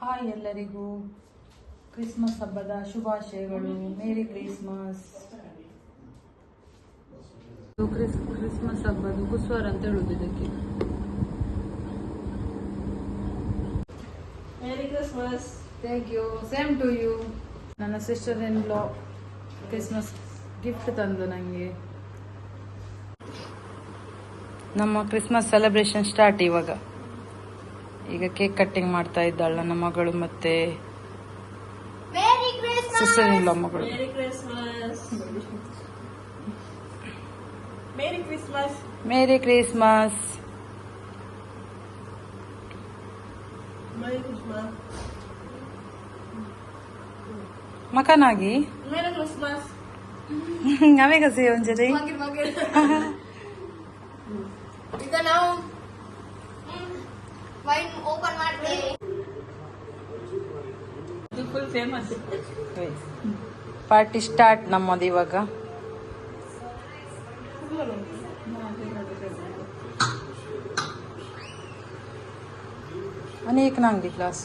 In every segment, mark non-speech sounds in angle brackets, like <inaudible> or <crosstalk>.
Hi ಎಲ್ಲರಿಗೂ Christmas ಹಬ್ಬದ ಶುಭಾಶಯಗಳು. ಮೇರಿ ಕ್ರಿಸ್ಮಸ್ ಕ್ರಿಸ್ಮಸ್ ಹಬ್ಬದ ಕುಸ್ವಾರ ಅಂತ ಹೇಳುದು ಇದಕ್ಕೆ. Merry Christmas thank you same to you ನನ್ನ sister in law Christmas gift ತಂದು ನನಗೆ ನಮ್ಮ ಕ್ರಿಸ್ಮಸ್ ಸೆಲೆಬ್ರೇಷನ್ ಸ್ಟಾರ್ಟ್ ಇವಾಗ. ಈಗ ಕೇಕ್ ಕಟ್ಟಿಂಗ್ ಮಾಡ್ತಾ ಇದ್ದಾಳೆ ನನ್ನ ಮಗಳು ಮತ್ತೆ ಸಿಸ್ಟರ್ ಕ್ರಿಸ್ಮಸ್ ಲಾ ಮಗಳು. Merry Christmas. Merry Christmas. Merry Christmas Merry Christmas. ಮಕನಾಗಿ Merry Christmas. ಅವೇಗ ಸೇ ಒಂಜರಿ ಈಗ ನಾವು open ಓಪನ್ ಮಾಡ್ತೇವೆ ಇದು full famous. ಪಾರ್ಟಿ ಸ್ಟಾರ್ಟ್ ನಮ್ಮದು ಇವಾಗ ಅನೇಕ ನಂಗೆ ಕ್ಲಾಸ್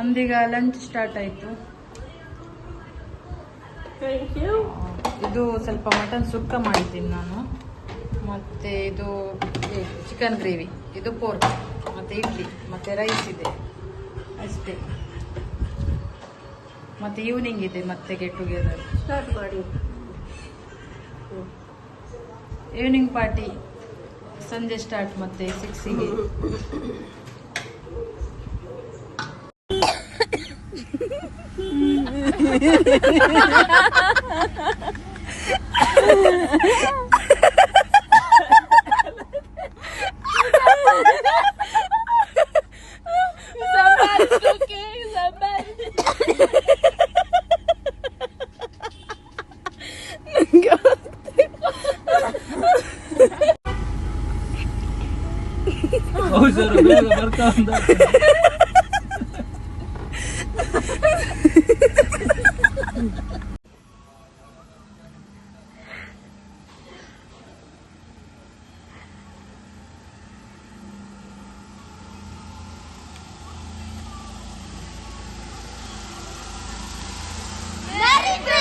ನಮ್ದೀಗ ಲಂಚ್ ಸ್ಟಾರ್ಟ್ ಆಯ್ತು. ಇದು ಸ್ವಲ್ಪ ಮಟನ್ ಸುಕ್ಕ ಮಾಡಿದ್ದೀನಿ ನಾನು. ಮತ್ತೆ ಇದು ಚಿಕನ್ ಗ್ರೇವಿ ಇದು ಪೋರ್ಕ್ ಮತ್ತೆ ಇಡ್ಲಿ. ಮತ್ತೆ ರೈಸ್ ಇದೆ. ಅಷ್ಟೇ. ಮತ್ತೆ ಈವ್ನಿಂಗ್ ಇದೆ ಮತ್ತೆ ಗೆಟ್ ಟುಗೆದರ್ ಸ್ಟಾರ್ಟ್ ಮಾಡಿ. ಈವ್ನಿಂಗ್ ಪಾರ್ಟಿ ಸಂಜೆ ಸ್ಟಾರ್ಟ್ ಮತ್ತೆ ಸಿಕ್ಸಿಗೆ Somebody's cooking, somebody. ಔಷಧ <laughs> ಬರ್ತಾ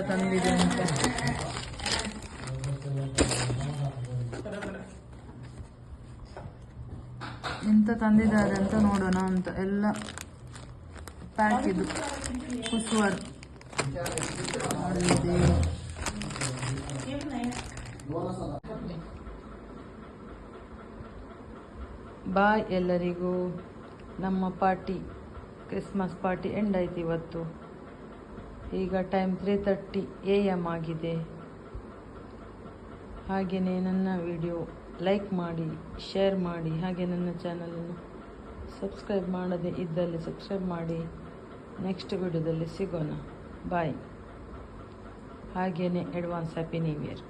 ತಂದಿದೆ ಅಂತ. ಎಂತ ತಂದಿದ್ದಾರೆ ಅಂತ ನೋಡೋಣ ಅಂತ. ಎಲ್ಲ ಪ್ಯಾಕ್ ಇದು. ಕುಸುವರ್. ಬಾಯ್ ಎಲ್ಲರಿಗೂ. ನಮ್ಮ ಪಾರ್ಟಿ ಕ್ರಿಸ್ಮಸ್ ಪಾರ್ಟಿ ಎಂಡ್ ಆಯ್ತು ಇವತ್ತು. ಈಗ time three thirty A M ಆಗಿದೆ. ಹಾಗೆಯೇ ನನ್ನ ವಿಡಿಯೋ ಲೈಕ್ ಮಾಡಿ, ಶೇರ್ ಮಾಡಿ, ಹಾಗೆ ನನ್ನ ಚಾನಲನ್ನು ಸಬ್ಸ್ಕ್ರೈಬ್ ಮಾಡದೇ ಇದ್ದಲ್ಲಿ ಸಬ್ಸ್ಕ್ರೈಬ್ ಮಾಡಿ. ನೆಕ್ಸ್ಟ್ ವಿಡಿಯೋದಲ್ಲಿ ಸಿಗೋಣ. ಬಾಯ್ ಹಾಗೆಯೇ ಅಡ್ವಾನ್ಸ್ ಹ್ಯಾಪಿ ನ್ಯೂ ಇಯರ್